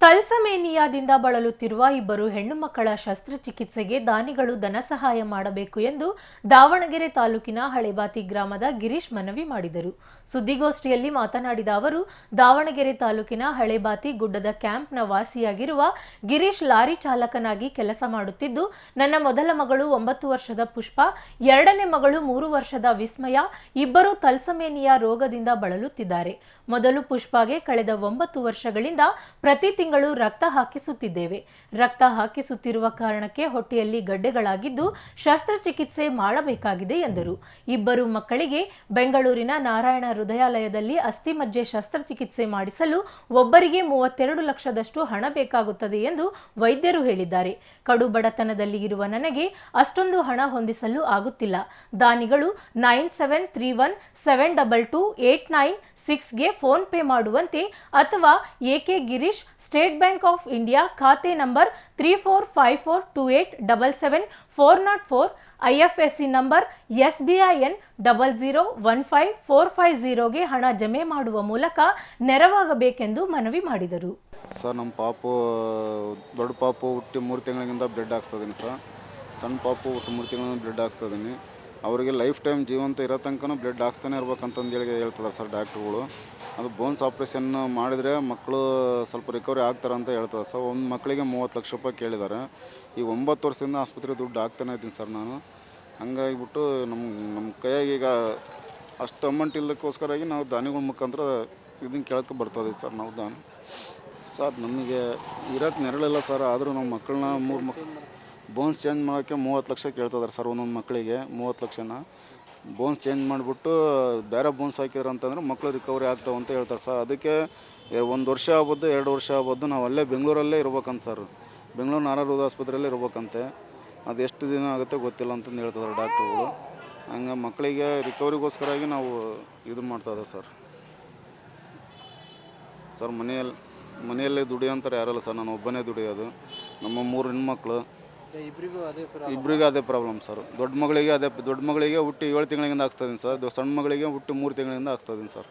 ತಲ್ಸಮೇನಿಯಾದಿಂದ ಬಳಲುತ್ತಿರುವ ಇಬ್ಬರು ಹೆಣ್ಣು ಮಕ್ಕಳ ಶಸ್ತ್ರಚಿಕಿತ್ಸೆಗೆ ದಾನಿಗಳು ಧನ ಸಹಾಯ ಮಾಡಬೇಕು ಎಂದು ದಾವಣಗೆರೆ ತಾಲೂಕಿನ ಹಳೆಬಾತಿ ಗ್ರಾಮದ ಗಿರೀಶ್ ಮನವಿ ಮಾಡಿದರು. ಸುದ್ದಿಗೋಷ್ಠಿಯಲ್ಲಿ ಮಾತನಾಡಿದ ಅವರು, ದಾವಣಗೆರೆ ತಾಲೂಕಿನ ಹಳೆಬಾತಿ ಗುಡ್ಡದ ಕ್ಯಾಂಪ್ನ ವಾಸಿಯಾಗಿರುವ ಗಿರೀಶ್ ಲಾರಿ ಚಾಲಕನಾಗಿ ಕೆಲಸ ಮಾಡುತ್ತಿದ್ದು, ನನ್ನ ಮೊದಲ ಮಗಳು ಒಂಬತ್ತು ವರ್ಷದ ಪುಷ್ಪ, ಎರಡನೇ ಮಗಳು ಮೂರು ವರ್ಷದ ವಿಸ್ಮಯ, ಇಬ್ಬರು ತಲ್ಸಮೇನಿಯಾ ರೋಗದಿಂದ ಬಳಲುತ್ತಿದ್ದಾರೆ. ಮೊದಲು ಪುಷ್ಪಾಗೆ ಕಳೆದ ಒಂಬತ್ತು ವರ್ಷಗಳಿಂದ ಪ್ರತಿ ತಿಂಗಳು ರಕ್ತ ಹಾಕಿಸುತ್ತಿದ್ದೇವೆ. ರಕ್ತ ಹಾಕಿಸುತ್ತಿರುವ ಕಾರಣಕ್ಕೆ ಹೊಟ್ಟೆಯಲ್ಲಿ ಗಡ್ಡೆಗಳಾಗಿದ್ದು ಶಸ್ತ್ರಚಿಕಿತ್ಸೆ ಮಾಡಬೇಕಾಗಿದೆ ಎಂದರು. ಇಬ್ಬರು ಮಕ್ಕಳಿಗೆ ಬೆಂಗಳೂರಿನ ನಾರಾಯಣ ಹೃದಯಾಲಯದಲ್ಲಿ ಅಸ್ಥಿಮಜ್ಜೆ ಶಸ್ತ್ರಚಿಕಿತ್ಸೆ ಮಾಡಿಸಲು ಒಬ್ಬರಿಗೆ ಮೂವತ್ತೆರಡು ಲಕ್ಷದಷ್ಟು ಹಣ ಬೇಕಾಗುತ್ತದೆ ಎಂದು ವೈದ್ಯರು ಹೇಳಿದ್ದಾರೆ. ಕಡು ಬಡತನದಲ್ಲಿ ಇರುವ ನನಗೆ ಅಷ್ಟೊಂದು ಹಣ ಹೊಂದಿಸಲು ಆಗುತ್ತಿಲ್ಲ. ದಾನಿಗಳು nine seven three one seven double two eight nine ಸಿಕ್ಸ್ಗೆ PhonePe ಮಾಡುವಂತೆ ಅಥವಾ A K Girish, State Bank of India ಖಾತೆ number three four five four two eight double seven four nought four, I F S C number S B I N double zero one five four five ಝೀರೋಗೆ ಹಣ ಜಮೆ ಮಾಡುವ ಮೂಲಕ ನೆರವಾಗಬೇಕೆಂದು ಮನವಿ ಮಾಡಿದರು. Sir, ನಮ್ಮ ಪಾಪು, ದೊಡ್ಡ ಪಾಪು ಹುಟ್ಟಿ ಮೂರು ತಿಂಗಳಿಂದ ಬ್ಲಡ್ ಹಾಕ್ಸ್ತಿದ್ದೀನಿ ಸರ್. ಸಣ್ಣ ಪಾಪು ಹುಟ್ಟಿ ಮೂರು ತಿಂಗಳಿಂದ ಬ್ಲಡ್ ಹಾಕ್ಸ್ತಿದ್ದೀನಿ ಅವರಿಗೆ ಲೈಫ್ ಟೈಮ್ ಜೀವಂತ ಇರೋ ತನಕ ಬ್ಲಡ್ ಹಾಕ್ಸ್ತಾನೆ ಇರ್ಬೇಕಂತಂದು ಹೇಳಿ ಹೇಳ್ತಾರೆ ಸರ್ ಡಾಕ್ಟ್ರುಗಳು. ಅದು ಬೋನ್ಸ್ ಆಪ್ರೇಷನ್ ಮಾಡಿದರೆ ಮಕ್ಕಳು ಸ್ವಲ್ಪ ರಿಕವರಿ ಆಗ್ತಾರೆ ಅಂತ ಹೇಳ್ತಾರೆ ಸರ್. ಒಂದು ಮಕ್ಕಳಿಗೆ ಮೂವತ್ತು ಲಕ್ಷ ರೂಪಾಯಿ ಕೇಳಿದ್ದಾರೆ. ಈ ಒಂಬತ್ತು ವರ್ಷದಿಂದ ಆಸ್ಪತ್ರೆ ದುಡ್ಡು ಹಾಕ್ತಾನೆ ಇದ್ದೀನಿ ಸರ್ ನಾನು. ಹಂಗಾಗಿಬಿಟ್ಟು ನಮ್ಮ ನಮ್ಮ ಕೈಯಾಗ ಈಗ ಅಷ್ಟು ಅಮೌಂಟ್ ಇಲ್ಲದಕ್ಕೋಸ್ಕರಾಗಿ ನಾವು ದಾನಿಗಳ ಮುಖಾಂತರ ಇದನ್ನು ಕೇಳಕ್ಕೆ ಬರ್ತದೆ ಸರ್ ನಾವು ದಾನ. ಸರ್, ನಮಗೆ ಇರೋಕ್ಕೆ ನೆರಳಿಲ್ಲ ಸರ್. ಆದರೂ ನಮ್ಮ ಮಕ್ಕಳನ್ನ ಮೂರು ಮಕ್ ಬೋನ್ಸ್ ಚೇಂಜ್ ಮಾಡೋಕ್ಕೆ ಮೂವತ್ತು ಲಕ್ಷ ಕೇಳ್ತಿದ್ದಾರೆ ಸರ್ ಒಂದೊಂದು ಮಕ್ಕಳಿಗೆ, ಮೂವತ್ತು ಲಕ್ಷನ. ಬೋನ್ಸ್ ಚೇಂಜ್ ಮಾಡಿಬಿಟ್ಟು, ಬೇರೆ ಬೋನ್ಸ್ ಹಾಕಿದ್ರು ಅಂತಂದ್ರೆ ಮಕ್ಕಳು ರಿಕವರಿ ಆಗ್ತಾವೆ ಅಂತ ಹೇಳ್ತಾರೆ ಸರ್. ಅದಕ್ಕೆ ಒಂದು ವರ್ಷ ಆಗ್ಬೋದು, ಎರಡು ವರ್ಷ ಆಗ್ಬೋದು, ನಾವು ಅಲ್ಲೇ ಬೆಂಗಳೂರಲ್ಲೇ ಇರ್ಬೇಕಂತ ಸರ್. ಬೆಂಗಳೂರು ನಾರಾಯಣ ಆಸ್ಪತ್ರೆಯಲ್ಲೇ ಇರ್ಬೇಕಂತೆ. ಅದು ಎಷ್ಟು ದಿನ ಆಗುತ್ತೆ ಗೊತ್ತಿಲ್ಲ ಅಂತಂದು ಹೇಳ್ತಿದ್ದಾರೆ ಡಾಕ್ಟ್ರುಗಳು. ಹಂಗೆ ಮಕ್ಕಳಿಗೆ ರಿಕವರಿಗೋಸ್ಕರಾಗಿ ನಾವು ಇದು ಮಾಡ್ತಾಯಿದ್ದೇವೆ ಸರ್. ಸರ್ ಮನೆಯಲ್ಲಿ ಮನೆಯಲ್ಲೇ ದುಡಿಯೋಂತಾರೆ ಯಾರಲ್ಲ ಸರ್, ನಾನು ಒಬ್ಬನೇ ದುಡಿಯೋದು. ನಮ್ಮ ಮೂರು ಹೆಣ್ಮಕ್ಳು. ಇಬ್ಬರಿಗೂ ಅದೇ ಪ್ರಾಬ್ಲಮ್ ಸರ್ ದೊಡ್ಡ ಮಗಳಿಗೆ ಅದೇ, ದೊಡ್ಡ ಮಗಳಿಗೆ ಹುಟ್ಟಿ ಏಳು ತಿಂಗಳಿಂದ ಹಾಕ್ಸ್ತಾ ಸರ್ ಸಣ್ಣ ಮಗಳಿಗೆ ಹುಟ್ಟು ಮೂರು ತಿಂಗಳಿಂದ ಹಾಕ್ಸ್ತಾ ಸರ್